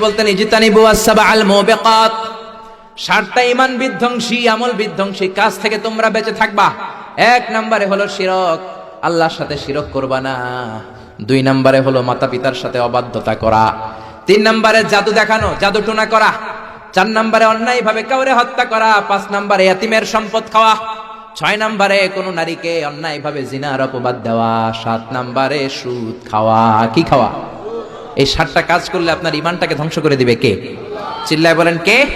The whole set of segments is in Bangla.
বলতেন আসসাবা আল মুবিকাত। সাতটা ইমান বিধ্বংসী, আমল বিধ্বংসী, কাজ থেকে তোমরা বেঁচে থাকবা। এক নম্বরে হলো শিরক। আল্লাহর সাথে শিরক করবা না। দুই নম্বরে হলো মাতা পিতার সাথে অবাধ্যতা করা। তিন নম্বরে জাদু দেখানো, জাদু টুনা করা। চার নম্বরে অন্যায় ভাবে কাউরে হত্যা করা। পাঁচ নম্বরে এতিমের সম্পদ খাওয়া। ছয় নম্বরে কোনো নারীকে অন্যায় ভাবে জিনার অপবাদ দেওয়া। সাত নম্বরে সুদ খাওয়া। কি খাওয়া? এই সাতটা কাজ করলে আপনার ইমানটাকে ধ্বংস করে দিবে কে? চিল্লায় বলেন কে?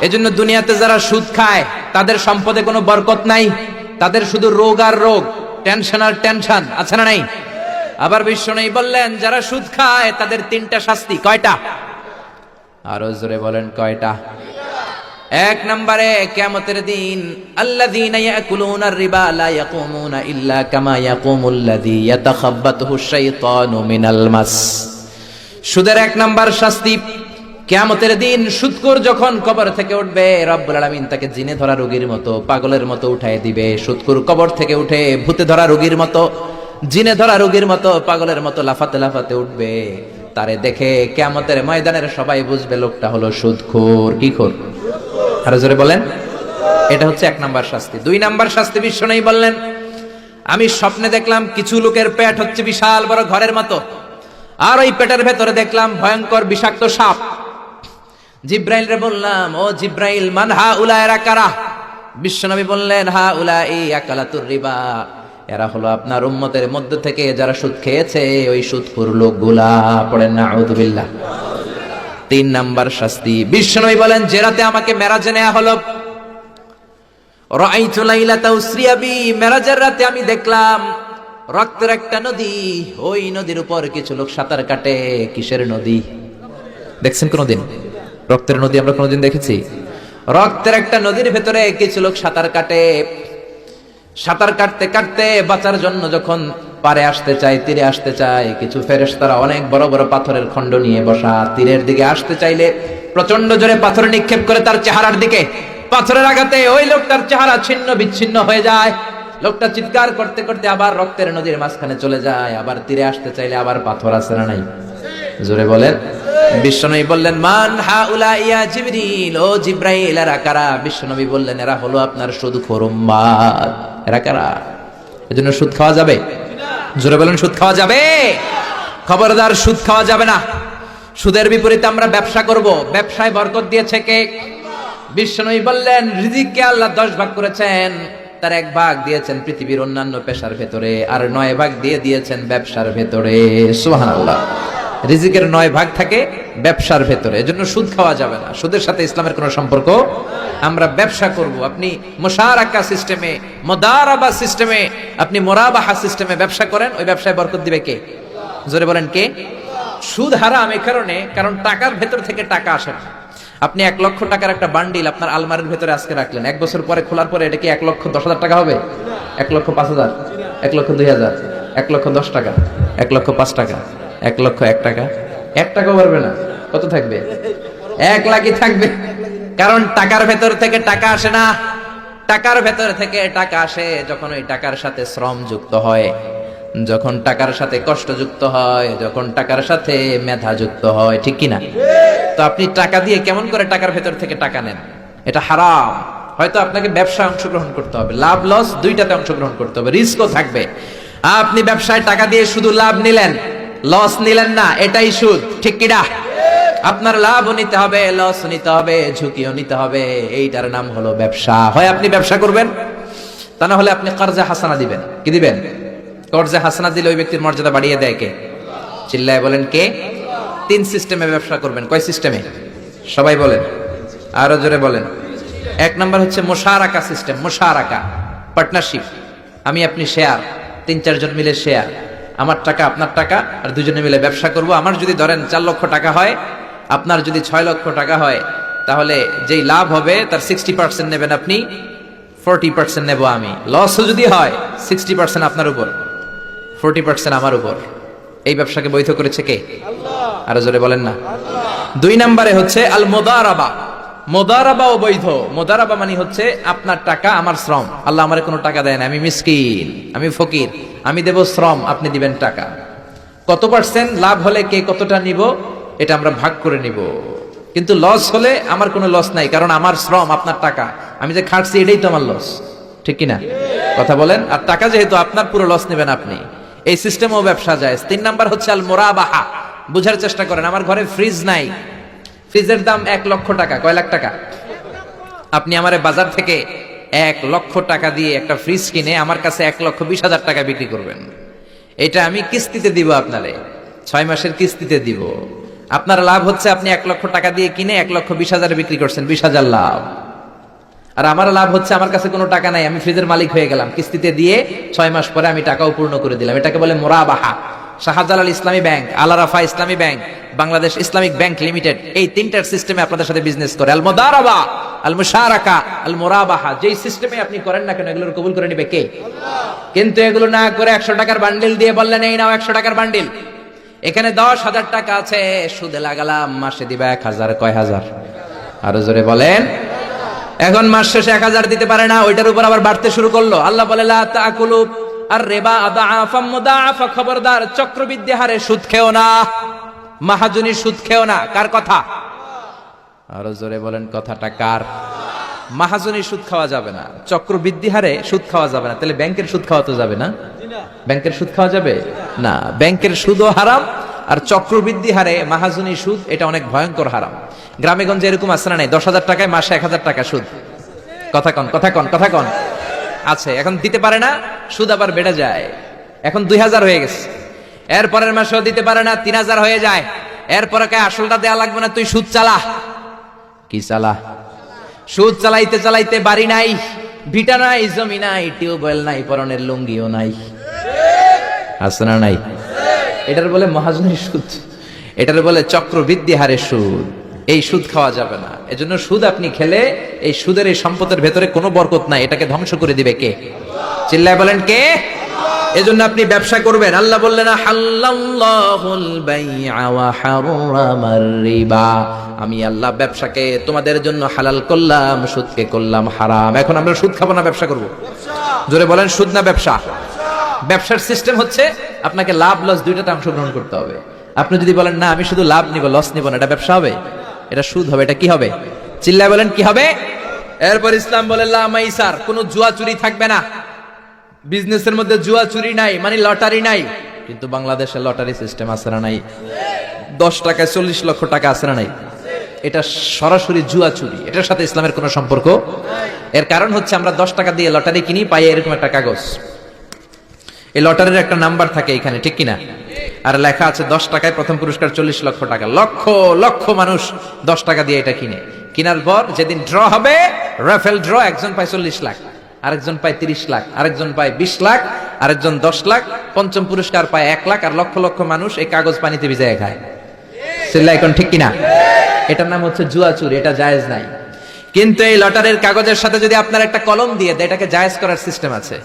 এজন্য দুনিয়াতে যারা সুদ খায়, তাদের সম্পদে কোনো বরকত নাই। তাদের শুধু রোগ আর রোগ, টেনশন আর টেনশন, আছে না নাই? আবার বিশ্ব নেই বললেন, যারা সুদ খায়, তাদের তিনটা শাস্তি, কয়টা? আরও জোরে বলেন, কয়টা? এক নম্বরে, কিয়ামতের দিন, আল্লাযীনা ইয়াকুলুনা আর-রিবা লা ইয়াকুমুনা ইল্লা কামা ইয়াকুমুল্লাযী ইয়াতাখাব্বাতুহু আশ-শাইতানু মিনাল মাস। সুদের এক নাম্বার শাস্তি। কেয়ামতের দিন সুদকর যখন কবর থেকে উঠবে, রব্বুল আলামিন তাকে জিনে ধরা রোগীর মতো, পাগলের মতো উঠায় দিবে। সুদকুর কবর থেকে উঠে ভূতে ধরা রোগীর মতো, জিনে ধরা রোগীর মতো, পাগলের মতো লাফাতে লাফাতে উঠবে। তারে দেখে কেয়ামতের ময়দানের সবাই বুঝবে লোকটা হলো সুদখোর কি খোর? আরও জোরে বলেন। এটা হচ্ছে এক নাম্বার শাস্তি। দুই নাম্বার শাস্তি বিশ্ব নেই বললেন, আমি স্বপ্নে দেখলাম কিছু লোকের পেট হচ্ছে বিশাল বড় ঘরের মতো। আর ওই পেটের ভেতরে দেখলাম ভয়ঙ্কর বিষাক্ত সাপ। জিব্রাইল রে বললাম, ও জিব্রাইল, মান হা উলা এরা কারা? বিশ্বনবী বললেন হা উলা এই আকালাতুর রিবা। এরা হলো আপনার উম্মতের মধ্যে থেকে যারা সুদ খেয়েছে, ওই সুদপুর লোকগুলা। পড়েন না আউদুবিল্লাহ তিন নাম্বার শাস্তি। বিশ্বনবী বলেন যে রাতে আমাকে মেরাজে নেওয়া হলো। রাইতু লাইলাতা উসরিয়া বি মেরাজের রাতে আমি দেখলাম রক্তের একটা নদী, ওই নদীর উপর কিছু লোক সাঁতার কাটে, কিসের নদী? দেখছেন কোনদিন? রক্তের নদী আমরা কোনোদিন দেখেছি? রক্তের একটা নদীর ভেতরে কিছু লোক সাঁতার কাটে। সাঁতার কাটতে কাটতে বাঁচার জন্য যখন পারে আসতে চায়, তীরে আসতে চায়, কিছু ফেরেশতারা অনেক বড় বড় পাথরের খণ্ড নিয়ে বসা, তীরের দিকে আসতে চাইলে প্রচণ্ড জোরে পাথর নিক্ষেপ করে তার চেহারার দিকে। পাথরের আঘাতে ওই লোকটার চেহারা ছিন্ন বিচ্ছিন্ন হয়ে যায়। লোকটা চিৎকার করতে করতে আবার রক্তের নদীর মাঝখানে চলে যায়, আবার তীরে আসতে চাইলে আবার পাথর আছে না নাই? জোরে বলেন। বিশ্বনবী বললেন, মান হা উলা ইয়া জিবরিল, ও জিব্রাইল, এরা কারা? বিশ্বনবী বললেন, এরা হলো আপনার সুদ খোরম্মাদ এরা কারা? এজন্য সুদ খাওয়া যাবে? জোরে বলেন, সুদ খাওয়া যাবে? খবরদার, সুদ খাওয়া যাবে না। সুদের বিপরীতে আমরা ব্যবসা করব। ব্যবসায় বরকত দিয়েছে কে? বিশ্বনবী বললেন, রিজিককে আল্লাহ দশ ভাগ করেছেন। তার এক ভাগ দিয়েছেন পৃথিবীর অন্যান্য পেশার ভেতরে, আর নয় ভাগ দিয়ে দিয়েছেন ব্যবসার ভেতরে। সুবহানাল্লাহ। রিজিকের নয় ভাগ থাকে ব্যবসার ভেতরে। এজন্য সুদ খাওয়া যাবে না। সুদের সাথে ইসলামের কোনো সম্পর্ক? আমরা ব্যবসা করব। আপনি মোশারাকা সিস্টেমে মোদারাবা সিস্টেমে আপনি মোরাবাহা সিস্টেমে ব্যবসা করেন, ওই ব্যবসায় বরকত দিবে কে? জোরে বলেন কে? সুদ হারাম এই কারণে, কারণ টাকার ভেতর থেকে টাকা আসে না। আপনি এক লক্ষ টাকার একটা বান্ডিল আপনার আলমারির ভেতরে আজকে রাখলেন। এক বছর পরে খোলার পরে এটা কি এক লক্ষ দশ হাজার টাকা হবে? এক লক্ষ পাঁচ হাজার, এক লক্ষ দুই হাজার, এক লক্ষ দশ টাকা, এক লক্ষ পাঁচ টাকা, এক লক্ষ এক টাকা। এক টাকাও পারবে না। কত থাকবে? এক লাখই থাকবে। কারণ টাকার ভেতর থেকে টাকা আসে না। টাকার ভেতর থেকে টাকা আসে যখন ওই টাকার সাথে শ্রম যুক্ত হয়। যখন টাকার সাথে কষ্ট যুক্ত হয়, যখন টাকার সাথে মেধা যুক্ত হয়, ঠিক কিনা? তো আপনি টাকা দিয়ে কেমন করে টাকার ভেতর থেকে টাকা নেন? এটা হারাম। হয়তো আপনাকে ব্যবসায় অংশগ্রহণ করতে হবে। লাভ, লস দুইটাতে অংশগ্রহণ করতে হবে। রিস্কও থাকবে। আপনি ব্যবসায় টাকা দিয়ে শুধু লাভ নিলেন, লস নিলেন না, এটাই সুদ, ঠিক কিনা? আপনার লাভও নিতে হবে লস নিতে হবে, ঝুঁকিও নিতে হবে। এইটার নাম হলো ব্যবসা। হয় আপনি ব্যবসা করবেন, তা না হলে আপনি কর্জে হাসানা দিবেন। কি দিবেন? কর্জে হাসানা দিলে ওই ব্যক্তির মর্যাদা বাড়িয়ে দেয় কে? চিল্লায় বলেন কে? তিন সিস্টেমে ব্যবসা করবেন। কয় সিস্টেমে সবাই বলেন। আরও জোরে বলেন। এক নম্বর হচ্ছে মোশারাকা সিস্টেম মোশারাকা। পার্টনারশিপ আমি, আপনি শেয়ার তিন, চারজন মিলে শেয়ার আমার টাকা, আপনার টাকা, আর দুজনে মিলে ব্যবসা করব। আমার যদি ধরেন চার লক্ষ টাকা হয়, আপনার যদি ছয় লক্ষ টাকা হয়, তাহলে যেই লাভ হবে, তার সিক্সটি পার্সেন্ট নেবেন আপনি ফোরটি পার্সেন্ট নেব আমি। লসও যদি হয় সিক্সটি পার্সেন্ট আপনার উপর। ফোরটি পার্সেন্ট আমার উপর। এই ব্যবসাকে বৈধ করেছে কে? আরও জোরে বলেন না। দুই নম্বরে হচ্ছে আল মোদারাবা মোদারাবা ও বৈধ। মোদারাবা মানে হচ্ছে আপনার টাকা আমার শ্রম। আল্লাহ আমার কোনো টাকা দেয় না। আমি মিসকিন আমি ফকির আমি দেব শ্রম আপনি দিবেন টাকা। কত পার্সেন্ট? লাভ হলে কে কতটা নিব? এটা আমরা ভাগ করে নিব। কিন্তু লস হলে আমার কোনো লস নাই কারণ আমার শ্রম আপনার টাকা। আমি যে খাটছি এটাই তো আমার লস। ঠিক কিনা? কথা বলেন? আর টাকা যেহেতু আপনার পুরো লস নেবেন আপনি। এই সিস্টেমও ব্যবসা যায়। তিন নাম্বার হচ্ছে আল মোরাবাহা। বুঝার চেষ্টা করেন, আমার ঘরে ফ্রিজ নাই। ফ্রিজের দাম এক লক্ষ টাকা। কয় লাখ টাকা? আপনি আমার বাজার থেকে এক লক্ষ টাকা দিয়ে একটা ফ্রিজ কিনে আমার কাছে এক লক্ষ বিশ হাজার টাকা বিক্রি করবেন। এটা আমি কিস্তিতে দিব আপনারে। ছয় মাসের কিস্তিতে দিব। আপনার লাভ হচ্ছে আপনি এক লক্ষ টাকা দিয়ে কিনে এক লক্ষ বিশ হাজার বিক্রি করছেন। বিশ হাজার লাভ। আর আমার লাভ হচ্ছে আমার কাছে কোনো টাকা নাই, আমি ফ্রিজের মালিক হয়ে গেলাম। কিস্তিতে দিয়ে ছয় মাস পরে আমি টাকাও পূর্ণ করে দিলাম। এটাকে বলে মোরাবাহা। Shahjalal Islami Bank Alarafa Islami Bank, Bangladesh Islamic Bank Limited এই তিনটার সিস্টেমে আপনাদের সাথে বিজনেস করে। আল মোদারাবা, আল মুশারাকা, আল মোরাবাহা, যেই সিস্টেমে আপনি করেন না কেন, এগুলোর কবুল করে নিবে কে? কিন্তু এগুলো না করে একশো টাকার বান্ডিল দিয়ে বললেন, এই নাও একশো টাকার বান্ডিল এখানে দশ হাজার টাকা আছে, সুদে লাগালাম, মাসে দিবা এক হাজার, কয় হাজার? আরও জোরে বলেন। এখন মাস শেষে এক হাজার দিতে পারে না, ওইটার উপর আবার বাড়তে শুরু করল। আল্লাহ বলে আর রেবা আফা খবরদার, চক্রবৃদ্ধি হারে সুদ খেও না, মাহাজনী সুদ খেও না। কার কথা? আরও জোরে বলেন, কথাটা কার? মাহাজনী সুদ খাওয়া যাবে না, চক্রবৃদ্ধি হারে সুদ খাওয়া যাবে না। তাহলে ব্যাংকের সুদ খাওয়া তো যাবে না? ব্যাংকের সুদ খাওয়া যাবে? না, ব্যাংকের সুদও হারাম আর চক্রবৃদ্ধি হারে মাহাজনী সুদ, এটা অনেক ভয়ঙ্কর হারাম। গ্রামে গঞ্জে এরকম না নাই? দশ হাজার টাকায় মাসে এক হাজার টাকা সুদ। কথা কন কথা কন কথা কন। আছে, এখন দিতে পারে না, সুদ আবার বেড়ে যায়। এখন দুই হাজার হয়ে গেছে। এরপরের মাসেও দিতে পারে না, তিন হাজার হয়ে যায়। এরপরে কে আসলটা দেয়া লাগবে না, তুই সুদ চালা। কি চালা? সুদ চালাইতে চালাইতে বাড়ি নাই, ভিটা নাই, জমি নাই, টিউবওয়েল নাই, পরনের লুঙ্গিও নাই। আছে না নাই? এটার বলে মহাজনের সুদ, এটার বলে চক্রবৃদ্ধি হারে সুদ। এই সুদ খাওয়া যাবে না। এজন্য সুদ আপনি খেলে এই সুদের, এই সম্পদের ভেতরে কোনো বরকত নাই। এটাকে ধ্বংস করে দিবে কে? চিল্লায় বলেন কে? এজন্য আপনি ব্যবসা করবেন। আল্লাহ বললেন আমি আল্লাহ ব্যবসাকে, তোমাদের জন্য হালাল করলাম, সুদকে করলাম হারাম। এখন আমরা সুদ খাব না, ব্যবসা করব? জোরে বলেন, সুদ না ব্যবসা? ব্যবসার সিস্টেম হচ্ছে আপনাকে লাভ, লস দুইটাতে অংশগ্রহণ করতে হবে। আপনি যদি বলেন, না, আমি শুধু লাভ নিব, লস নিব না, এটা ব্যবসা হবে? এটা সুদ হবে, এটা কি হবে? চিল্লায় বলেন, কি হবে? এরপর ইসলাম বলে লামাইসার কোনো জুয়া চুরি থাকবে না। বিজনেসের মধ্যে জুয়া চুরি নাই মানে লটারি নাই। কিন্তু বাংলাদেশে লটারি সিস্টেম আছে না নাই? দশ টাকায় চল্লিশ লক্ষ টাকা আছে না নাই? এটা সরাসরি জুয়া চুরি। এটার সাথে ইসলামের কোনো সম্পর্ক? এর কারণ হচ্ছে আমরা দশ টাকা দিয়ে লটারি কিনি পাই এরকম একটা কাগজ। এই লটারির একটা নাম্বার থাকে এখানে, ঠিক কিনা? আর লেখা আছে, দশ টাকায় প্রথম পুরস্কার চল্লিশ লক্ষ টাকা। লক্ষ লক্ষ মানুষ দশ টাকা দিয়ে এটা কিনে। কেনার পর যেদিন ড্র হবে রাফেল ড্র একজন পায় চল্লিশ লাখ, আরেকজন পায় তিরিশ লাখ, আরেকজন পায় বিশ লাখ, আরেকজন দশ লাখ, পঞ্চম পুরস্কার পায় এক লাখ, আর লক্ষ লক্ষ মানুষ এই কাগজ পানিতে ভিজায় খায়। সেটা এখন ঠিক কিনা? এটার নাম হচ্ছে জুয়া চুরি এটা জায়েজ নাই। কিন্তু এই লটারির কাগজের সাথে যদি আপনার একটা কলম দিয়ে দেয়, এটাকে জায়েজ করার সিস্টেম আছে।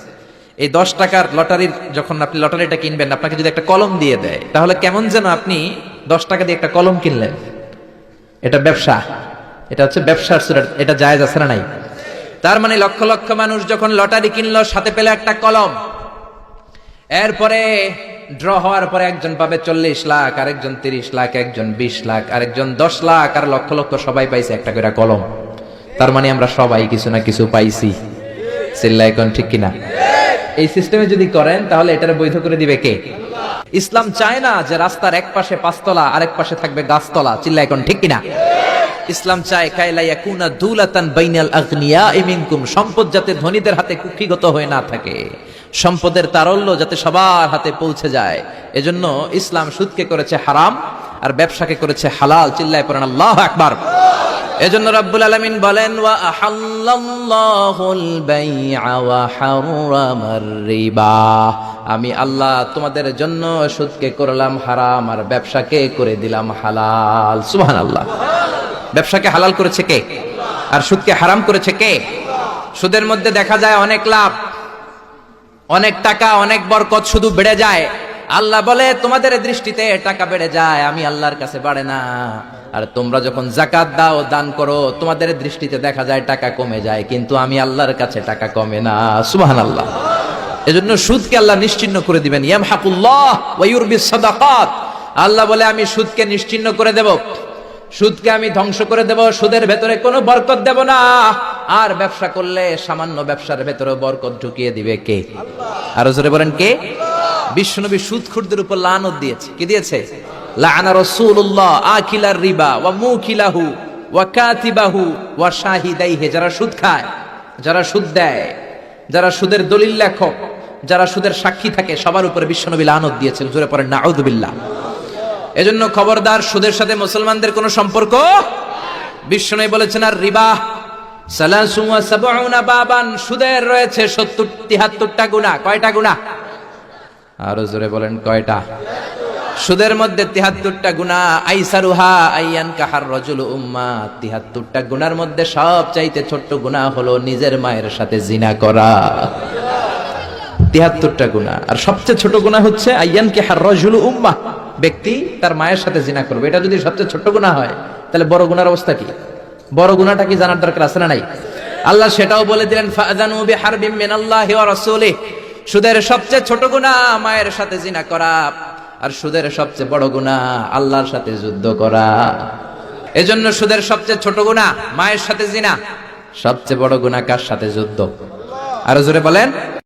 এই দশ টাকার লটারির যখন আপনি লটারিটা কিনবেন, আপনাকে যদি একটা কলম দিয়ে দেয়, তাহলে কেমন যেন আপনি দশ টাকা দিয়ে একটা কলম কিনলেন। এটা ব্যবসা। এটা হচ্ছে ব্যবসার এটা জায়েজ আছে না নাই? তার মানে লক্ষ লক্ষ মানুষ যখন লটারি কিনলো, সাথে পেলে একটা কলম। এরপরে ড্র হওয়ার পরে একজন পাবে চল্লিশ লাখ, আরেকজন তিরিশ লাখ, একজন বিশ লাখ, আরেকজন দশ লাখ, আর লক্ষ লক্ষ সবাই পাইছে একটা করে কলম। তার মানে আমরা সবাই কিছু না কিছু পাইছি। চিল্লা ঠিক কিনা? এই সিস্টেমে যদি করেন, তাহলে এটার বৈধ করে দিবে কে? ইসলাম চায় না যে রাস্তার এক পাশে পাঁচতলা, আরেক পাশে থাকবে গাছতলা। চিল্লা এখন ঠিক কিনা? ইসলাম চায় কাইলাইয়া কুনা দুলাতান বাইনাল আগনিয়া মিনকুম সম্পদ যাতে ধনীদের হাতে কুক্ষিগত হয়ে না থাকে। সম্পদের তারল্য যাতে সবার হাতে পৌঁছে যায়। এজন্য ইসলাম সুদকে করেছে হারাম, আর ব্যবসাকে করেছে হালাল। চিল্লায় পড়েন, আল্লাহ আকবার। এজন্য রব্বুল আলামিন বলেন, ওয়া আহাল্লাল্লাহুল বাইআ ওয়া হারামার রিবা। আমি আল্লাহ তোমাদের জন্য সুদকে করলাম হারাম আর ব্যবসাকে করে দিলাম হালাল। সুবহানাল্লাহ। ব্যবসাকে হালাল করেছে কে? আর সুদকে হারাম করেছে কে? সুদের মধ্যে দেখা যায় অনেক লাভ, অনেক টাকা, অনেক বরকত শুধু বেড়ে যায়। আল্লাহ বলে, তোমাদের দৃষ্টিতে টাকা বেড়ে যায়, আমি আল্লাহর কাছে বাড়ে না। আর তোমরা যখন জাকাত দাও, দান করো, তোমাদের দৃষ্টিতে দেখা যায় টাকা কমে যায়, কিন্তু আমি আল্লাহর কাছে টাকা কমে না। সুবহান আল্লাহ এজন্য সুদকে আল্লাহ নিশ্চিন্ন করে দিবেন। ইয়াম হাকুল্লাহ ওয়াইউরবি সাদাকাত। আল্লাহ বলে, আমি সুদকে নিশ্চিন্ন করে দেব। সুদকে আমি ধ্বংস করে দেব। সুদের ভেতরে কোনো বরকত দেব না। আর ব্যবসা করলে সামান্য ব্যবসার ভেতরে বরকত ঢুকিয়ে দিবে কে? আরও জোরে বলেন কে? বিশ্বনবী সুদখুরদের উপর লানত দিয়েছে। কি দিয়েছে? লাআনা রাসূলুল্লাহ আকিলার রিবা ওয়া মুকিলাহু ওয়া কাতিবাহু ওয়া শাহিদাইহি। যারা সুদ খায়, যারা সুদ দেয়, যারা সুদের দলিল লেখক, যারা সুদের সাক্ষী থাকে, সবার উপরে বিশ্বনবী লানত দিয়েছেন। জোরে পড়েন নাউযুবিল্লাহ এজন্য খবরদার, সুদের সাথে মুসলমানদের কোনো সম্পর্ক? বিশ্বনবী বলেছেন, আর রিবা সালাসুম ওয়া সাবউনা বাবান, সুদের রয়েছে 70 73টা গুনাহ। কয়টা গুনাহ? আরও জোরে বলেন কয়টা? সুদের মধ্যে তিহাত্তরটা গুণা আইসারুহা আইয়ান কাহার রজুল উম্মা। তিহাত্তরটা গুনার মধ্যে সব চাইতে ছোট্ট গুণা হলো নিজের মায়ের সাথে জিনা করা। তিহাত্তরটা গুণা আর সবচেয়ে ছোট গুণা হচ্ছে আইয়ান কাহার রজুল উম্মা। ব্যক্তি তার মায়ের সাথে জিনা করবে। এটা যদি সবচেয়ে ছোট গুণা হয়, তাহলে বড় গুণার অবস্থা কি? বড় গুণাটা কি জানার দরকার আছে না নাই? আল্লাহ সেটাও বলে দিলেন ফাজানু বিহারবিম মিনাল্লাহি ওয়া রাসূলিহি। সুদের সবচেয়ে ছোট গুণা মায়ের সাথে জিনা করা, আর সুদের সবচেয়ে বড় গুণা আল্লাহর সাথে যুদ্ধ করা। এজন্য সুদের সবচেয়ে ছোট গুণা মায়ের সাথে জিনা, সবচেয়ে বড় গুণা কার সাথে যুদ্ধ? আরও জোরে বলেন।